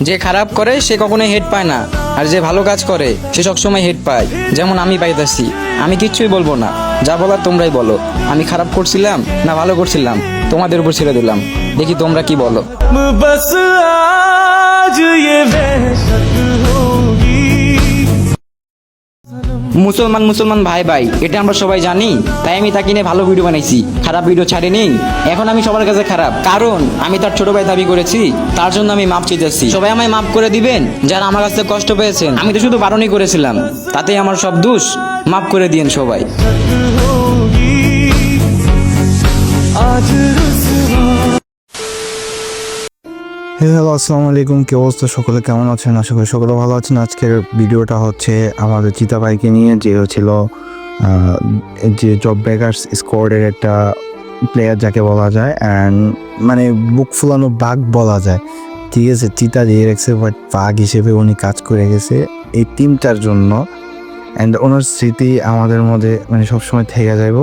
যে খারাপ করে, সে কখনোই হেড পায় না। আর যে ভালো কাজ করে, সে সবসময় হেড পায়। যেমন আমি পাইতাছি। আমি কিচ্ছুই বলব না। যা বলার তোমরাই বলো। আমি খারাপ করছিলাম না ভালো করছিলাম? তোমাদের উপর ছেড়ে দিলাম। দেখি তোমরা কি বলো। মুসলমান মুসলমান ভাই ভাই, এটা আমরা সবাই জানি, তাই আমি তাকে নিয়ে ভালো ভিডিও বানাইছি। খারাপ ভিডিও ছাড়িনি, এখন আমি সবার কাছে খারাপ। কারণ, আমি তার ছোট ভাই দাবি করেছি, তার জন্য আমি মাপ চাইতেছি। সবাই আমায় মাপ করে দিবেন, যারা আমার কাছে কষ্ট পেয়েছেন। আমি তো শুধু বারণই করেছিলাম, তাতেই আমার সব দোষ। মাফ করে দিয়েন সবাই। হ্যালো, আসসালামু আলাইকুম, কি অবস্থা? সকলে কেমন আছেন? আশা করি সকলে ভালো আছেন। আজকের ভিডিওটা হচ্ছে আমাদের চিতা ভাইকে নিয়ে, যে হচ্ছিল যে জব ব্রেকার্স স্কোয়াডের একটা প্লেয়ার যাকে বলা যায় অ্যান্ড মানে বুক ফুলানো বাঘ বলা যায়। ঠিক আছে, চিতা দিয়ে রেখেছে বাট বাঘ হিসেবে উনি কাজ করে গেছে এই টিমটার জন্য অ্যান্ড ওনার স্মৃতি আমাদের মধ্যে মানে সবসময় থেকে যাইব।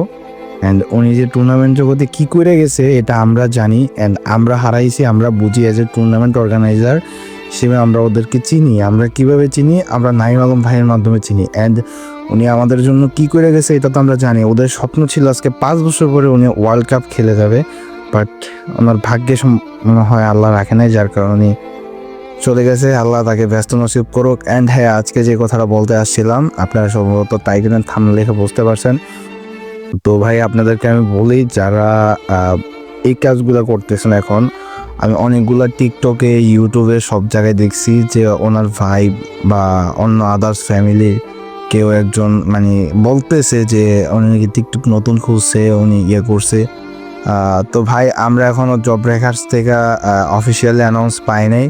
অ্যান্ড উনি যে টুর্নামেন্ট জগতে কি করে গেছে, এটা আমরা জানি অ্যান্ড আমরা হারাইছি, আমরা বুঝি এজ এ টুর্নামেন্ট অর্গানাইজার হিসেবে আমরা ওদেরকে চিনি। আমরা কীভাবে চিনি? আমরা নাইম আলম ভাইয়ের মাধ্যমে চিনি। অ্যান্ড উনি আমাদের জন্য কি করে গেছে, এটা তো আমরা জানি। ওদের স্বপ্ন ছিল আজকে পাঁচ বছর পরে উনি ওয়ার্ল্ড কাপ খেলে যাবে বাট ওনার ভাগ্যে মনে হয় আল্লাহ রাখে নাই, যার কারণে চলে গেছে। আল্লাহ তাকে ব্যস্ত নসিব করুক। অ্যান্ড হ্যাঁ আজকে যে কথাটা বলতে আসছিলাম, আপনারা সম্ভবত টাইগারের থাম লেখে বুঝতে পারছেন। তো ভাই, আপনাদেরকে আমি বলি, যারা এই কাজগুলো করতেছেন এখন, আমি অনেকগুলো টিকটকে ইউটিউবে সব জায়গায় দেখছি যে ওনার ভাই বা অন্য আদার্স ফ্যামিলি কেউ একজন মানে বলতেছে যে উনি নাকি টিকটক নতুন খুঁজছে উনি ইয়ে করছে। তো ভাই, আমরা এখনও জব রেখার্স থেকে অফিসিয়ালি অ্যানাউন্স পাই নাই।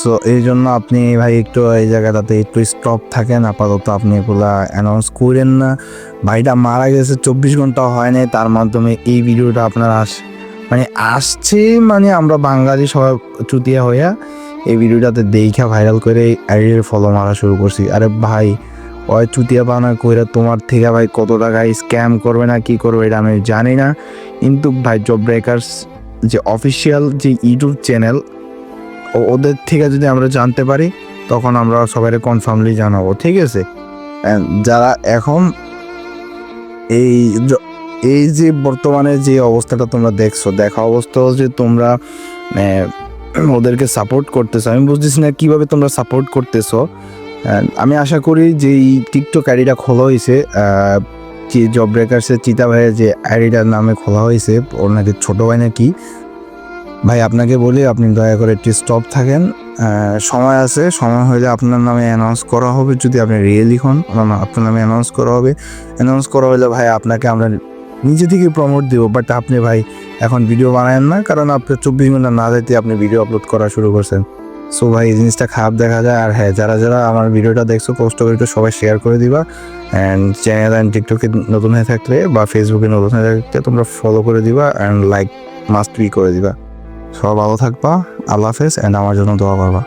সো এই জন্য আপনি ভাই একটু এই জায়গাটাতে একটু স্টপ থাকেন। আপাতত আপনি এগুলা অ্যানাউন্স করেন না। ভাইটা মারা গেছে, চব্বিশ ঘণ্টা হয় নাই। তার মাধ্যমে এই ভিডিওটা আপনার আস মানে আসছে মানে আমরা বাঙালি সবাই চুতিয়া হইয়া এই ভিডিওটাতে দেখা ভাইরাল করে আইডির ফলো মারা শুরু করছি। আরে ভাই, ওই চুতিয়া বানা কইরা তোমার থেকে ভাই কত টাকা স্ক্যাম করবে না কি করবে এটা আমি জানি না। কিন্তু ভাই জব ব্রেকার্স যে অফিসিয়াল যে ইউটিউব চ্যানেল ওদের থেকে যদি আমরা জানতে পারি, তখন আমরা সবাই কনফার্মলি জানাব, ঠিক আছে? যারা এখন এই এই যে বর্তমানে যে অবস্থাটা তোমরা দেখছ, দেখা অবস্থা যে তোমরা ওদেরকে সাপোর্ট করতেছো। আমি বুঝতেছি না কীভাবে তোমরা সাপোর্ট করতেছো। আমি আশা করি যে এই টিকটক আইডিটা খোলা হয়েছে জব ব্রেকার্সের চিতা ভাইয়ের যে আইডিটার নামে খোলা হয়েছে, ওর নাকি ছোটো ভাই নাকি ভাই, আপনাকে বলি, আপনি দয়া করে একটু স্টপ থাকেন। সময় আছে, সময় হলে আপনার নামে অ্যানাউন্স করা হবে। যদি আপনি রিয়েলি হন আপনার নামে অ্যানাউন্স করা হবে। অ্যানাউন্স করা হলে ভাই, আপনাকে আমরা নিজে থেকে প্রমোট দেবো। বাট আপনি ভাই, এখন ভিডিও বানায়েন না, কারণ আপনি চব্বিশ ঘণ্টা না যেতে আপনি ভিডিও আপলোড করা শুরু করছেন। সো ভাই, এই জিনিসটা খারাপ দেখা যায়। আর হ্যাঁ যারা যারা আমার ভিডিওটা দেখছ কষ্ট করে একটু সবাই শেয়ার করে দিবা। অ্যান্ড চ্যানেল অ্যান্ড টিকটকে নতুন হয়ে থাকলে বা ফেসবুকে নতুন হয়ে থাকলে তোমরা ফলো করে দিবা। অ্যান্ড লাইক মাস্ট বি করে দিবা। সবাই ভালো থাকবা আল্লাহ হাফেজ অ্যান্ড আমার জন্য দোয়া করবা।